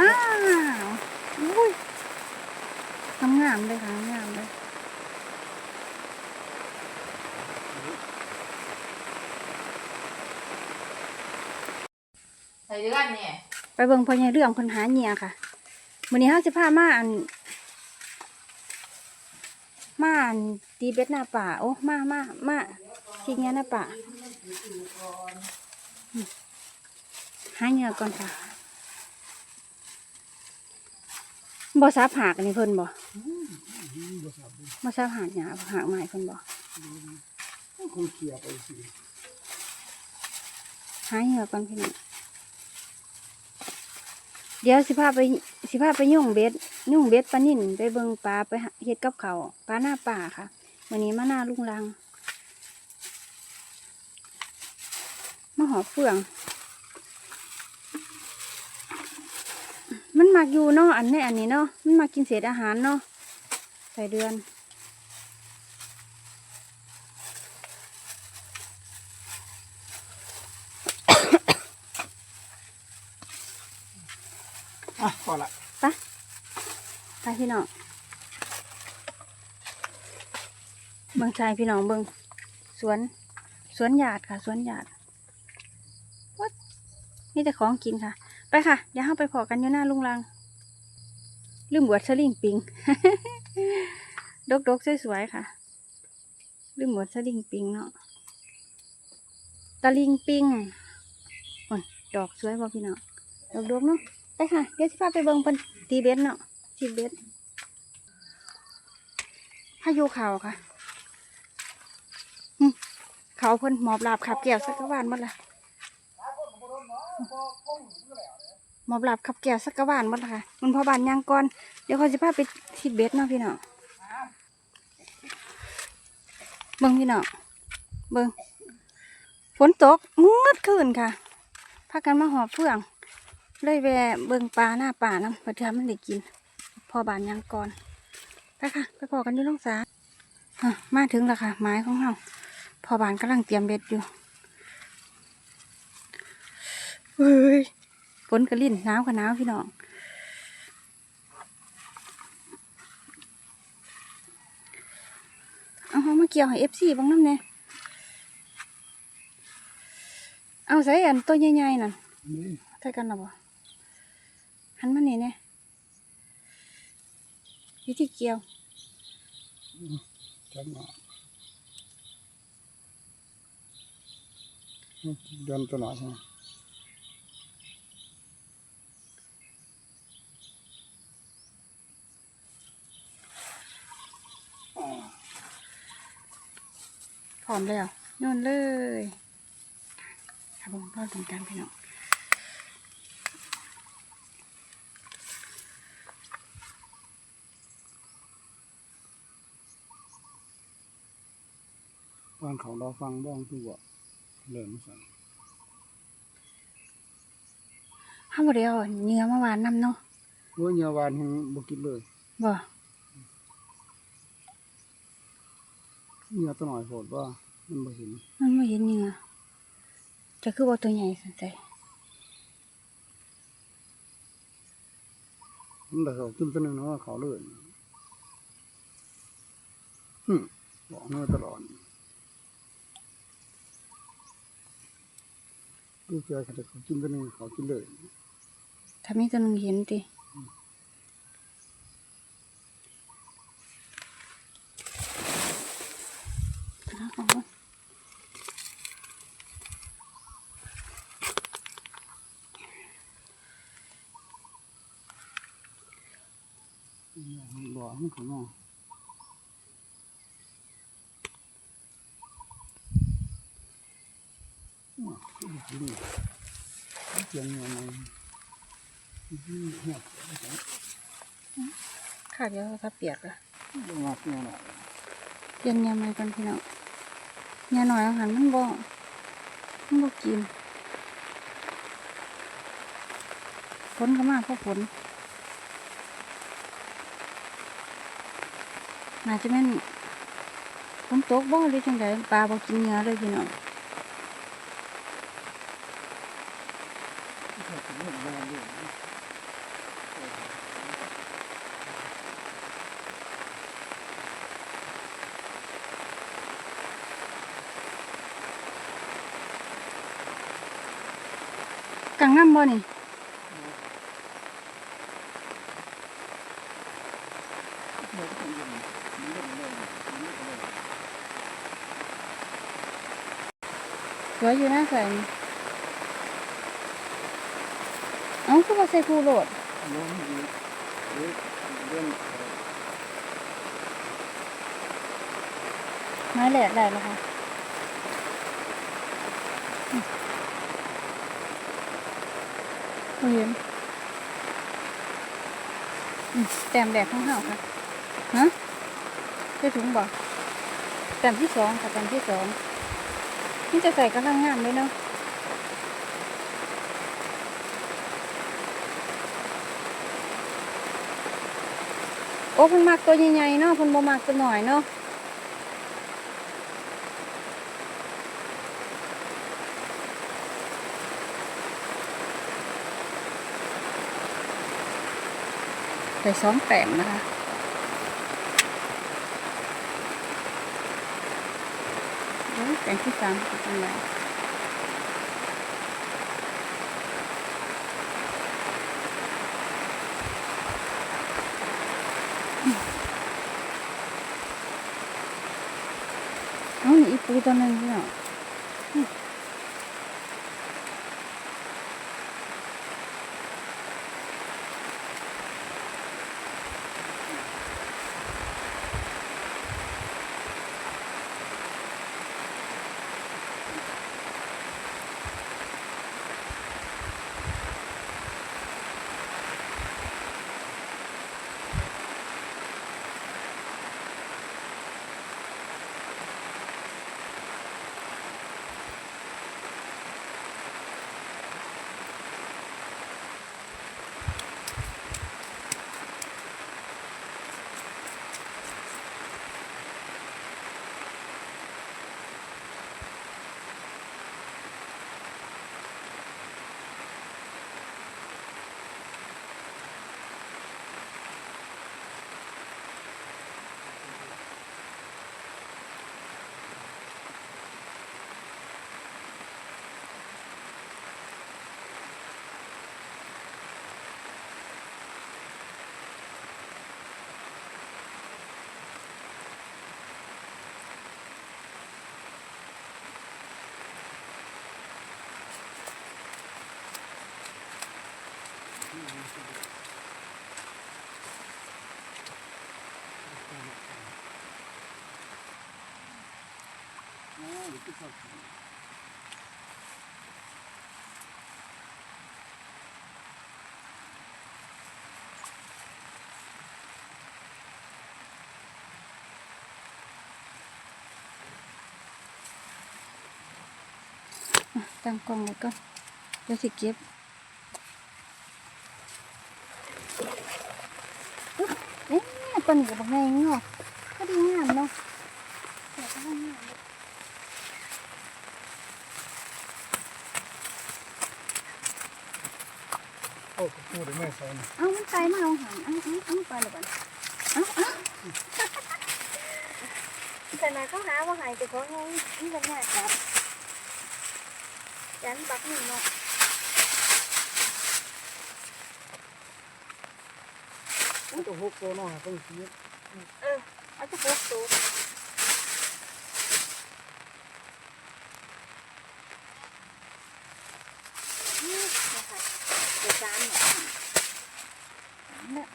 อ้าวอุ้ยงามเลยค่ะงามเลยใส่เดือนเนี่ยไปเบิ่งพ่อใหญ่เรื่องคนหาเหยี่ยค่ะมื้อนี้เฮาสิพามาอันมาอันตีเบ็ดหน้าป่าโอ้มามามาทีเงี้ยหน้าป่าหาเหยื่อก่อนค่ะ บ่ซับหากอันนี้เพิ่นบ่บ่ซับหากหยาหากไม้เพิ่นบ่คงเขี่ยไปสิหาเหยื่อก่อนพี่น้องเดี๋ยวสิพาไปสิพาไปยุ่งเบ็ดยุ่งเบ็ดปลานิ่นไปเบิ่งปลาไปหาเฮ็ดกับเขาวปลาหน้าป่าค่ะวันนี้มาหน้าลุงลังมาหอเฟือง มันมักอยู่เนาะอันนี้อันนี้เนาะมันมากินเศษอาหารเนาะใส่เดือน อะพอละไปไปพี่น้องเบิ่งชายพี่น้องเบิ่งสวน สวนหยาดค่ะ สวนหยาดวัดนี่แต่ของกินค่ะ ไปค่ะ เดี๋ยวเราไปพอกันอยู่หน้าลุงลัง ลืมบวชสลิงปิง ดกดกสวยๆค่ะ ลืมบวชสลิงปิงเนาะ ตะลิงปิงโอ้ยดอกสวยบ่พี่น้อง ดอกดกเนาะ ไปค่ะ เดี๋ยวสิพาไปเบิ่งเพิ่นตีเบ็ดเนาะตีเบ็ดพายุเขาค่ะเขาเพิ่นหมอบหลาบขับแก้วสักกะวานหมดละ หมอบหลาบขับแก้วสักกะวานหมดละค่ะ มันพอบานยางก่อน เดี๋ยวเขาสิพาไปตีเบ็ดเนาะพี่น้องเบิ่งพี่น้องเบิ่งฝนตกมืดคืนค่ะพากันมาหอบเฟืองเลยแวเบิ่งปลาหน้าป่านะเพื่อมันได้กิน พอบานยังก่อนไปค่ะ ไปพอกันอยู่น้องสาฮะมาถึงแล้วค่ะ ไม้ของเราพอบานกำลังเตรียมเบ็ดอยู่เฮ้ย นกระลิ่นหนาวกับหนาวพี่น้องเอาเอามาเกี่ยวให้เอฟซีบ้างน้ำเนี่ยเอาใส่อันตัวใหญ่ๆนั่นใช่กันหรอบ่หันมานี่เนี่ยวิธีเกี่ยวจับมาเดินตลอดใช่ไหม ร้อมแล้วโยนเลยครับผมพร้อมถึงกันพี่น้องบ้านเขาเราฟังบ้องตัวเริ่มสั่นห้ามบ่เดียวเนื้อมาหวานน้ำเนาะเมื่อเยาวานยังบ่กินเลยบ่เนื้อตัวหน่อยโผดว่า มันบ่เห็น มันไม่เห็นเนื้อจะคือว่าตัวใหญ่สนใจมันแต่เขากินตัวหนึงนะว่าเขาเลยหึบอกเนื้อตลอดดูเจอเขาจะเขากินตัวหนึงเขากินเลยถ้ามีตัวหนึงเห็นติเอาของมัน บอกให้เขาเนาะอ๋อกินเลยเจียงยังไงเนี่ยขาดเดียวก็เปียกละบ่งัดเนี่ยน่ะเปลี่ยนยาใหม่กันพี่น้องยาหน่อยอาหารมันบ่มันบ่กินฝนก็มาเพราะฝน น่าจะเป็นฝนตกบ่หรือจังไดปลาบ่กินเหงื่อเลยพี่น้องกังน้ำบ่นี่เดี๋ยวจะเป็นยังไง วยอยู่นะใส่นี่เอ้าคือว่าใส่ผู้โหลดไม้แหลกได้แล้วค่ะเห็นแต้มแดกของเฮาค่ะฮะได้ถุงบ่แต้มที่สองค่ะแต้มที่สอง นี่จะใส่กำลังงามเลยเนาะโอ้พิ่นมักตัวใหญ่ๆเนาะพิ่นบ่มักตัวหน่อยเนาะใส่สองแต้มนะคะ เอ้ยแต้มที่สามเป็นยัง ไงเอาหนีอีปูตัวหนึงพี่น้องอะตั้งกล้องไว้ก่อนเดี๋ยวสิเก็บอุ๊ยเอ๊ะ ตัวนี้ก็บอกไงเนาะก็ดีงามเนาะแต่ก็งามโอ้พูได้ไม่ใส่นะเอามันไปมาเอาหันเอาเอาเอาไปเลยก่อนเอาเอาแต่นายก็หาว่าหายแต่ก็งงนี่เป็นไงครับยันปักหนึ่งเนาะ มันจะหกตัวเนาะต้องคิดเออเอาจะพกตัวนี่นะคะเดี๋ยวจานเนี่ยเนี่ย